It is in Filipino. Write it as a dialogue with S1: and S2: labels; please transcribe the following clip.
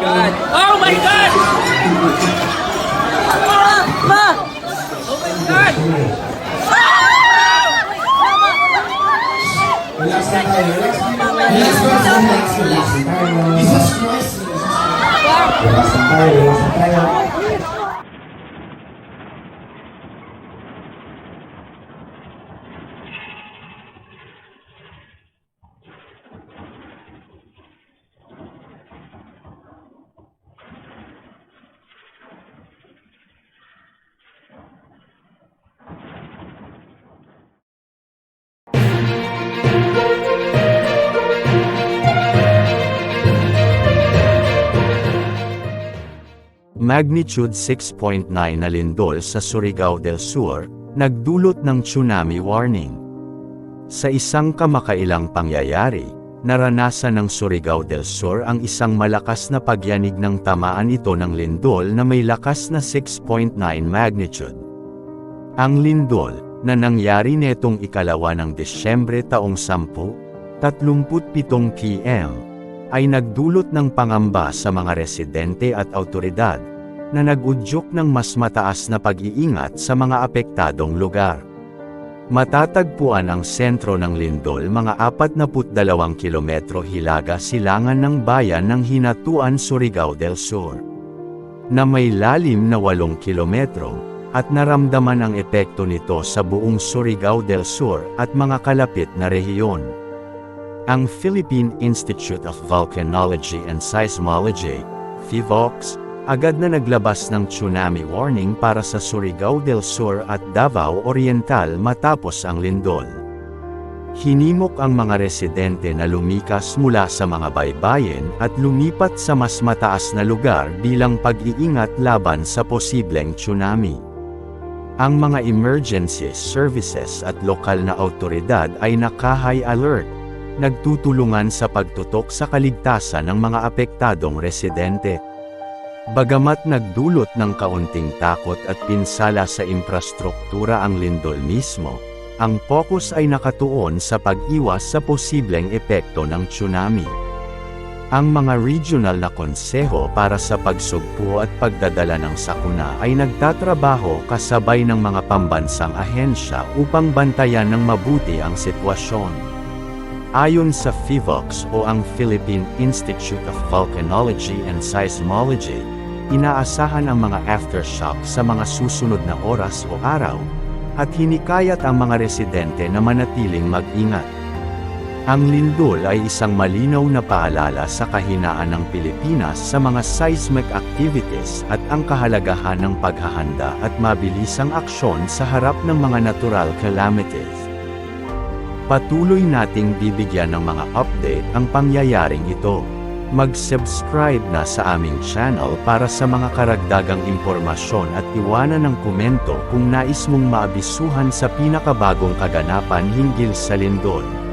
S1: God! Oh my God!
S2: Ma!
S1: Oh my God!
S3: Relax lang tayo, relax lang tayo. Relax, relax, relax, relax lang tayo. Jesus Christ! Relax lang tayo, relax lang tayo.
S4: Magnitude 6.9 na lindol sa Surigao del Sur, nagdulot ng tsunami warning. Sa isang kamakailang pangyayari, naranasan ng Surigao del Sur ang isang malakas na pagyanig ng tamaan ito ng lindol na may lakas na 6.9 magnitude. Ang lindol, na nangyari netong ikalawa ng Desyembre taong 10, 37 PM, ay nagdulot ng pangamba sa mga residente at autoridad, na nagudyok ng mas mataas na pag-iingat sa mga apektadong lugar. Matatagpuan ang sentro ng lindol mga 42 kilometro hilaga silangan ng bayan ng Hinatuan Surigao del Sur. Na may lalim na 8 kilometro, at naramdaman ang epekto nito sa buong Surigao del Sur at mga kalapit na rehiyon. Ang Philippine Institute of Volcanology and Seismology, PHIVOLCS, agad na naglabas ng tsunami warning para sa Surigao del Sur at Davao Oriental matapos ang lindol. Hinimok ang mga residente na lumikas mula sa mga baybayin at lumipat sa mas mataas na lugar bilang pag-iingat laban sa posibleng tsunami. Ang mga emergency services at lokal na autoridad ay naka-high alert, nagtutulungan sa pagtutok sa kaligtasan ng mga apektadong residente. Bagamat nagdulot ng kaunting takot at pinsala sa infrastruktura ang lindol mismo, ang focus ay nakatuon sa pag-iwas sa posibleng epekto ng tsunami. Ang mga regional na konseho para sa pagsugpo at pagdadala ng sakuna ay nagtatrabaho kasabay ng mga pambansang ahensya upang bantayan ng mabuti ang sitwasyon. Ayon sa PHIVOLCS o ang Philippine Institute of Volcanology and Seismology, inaasahan ang mga aftershock sa mga susunod na oras o araw, at hinikayat ang mga residente na manatiling mag-ingat. Ang lindol ay isang malinaw na paalala sa kahinaan ng Pilipinas sa mga seismic activities at ang kahalagahan ng paghahanda at mabilisang aksyon sa harap ng mga natural calamities. Patuloy nating bibigyan ng mga update ang pangyayaring ito. Mag-subscribe na sa aming channel para sa mga karagdagang impormasyon at iwanan ng komento kung nais mong maabisuhan sa pinakabagong kaganapan hinggil sa lindol.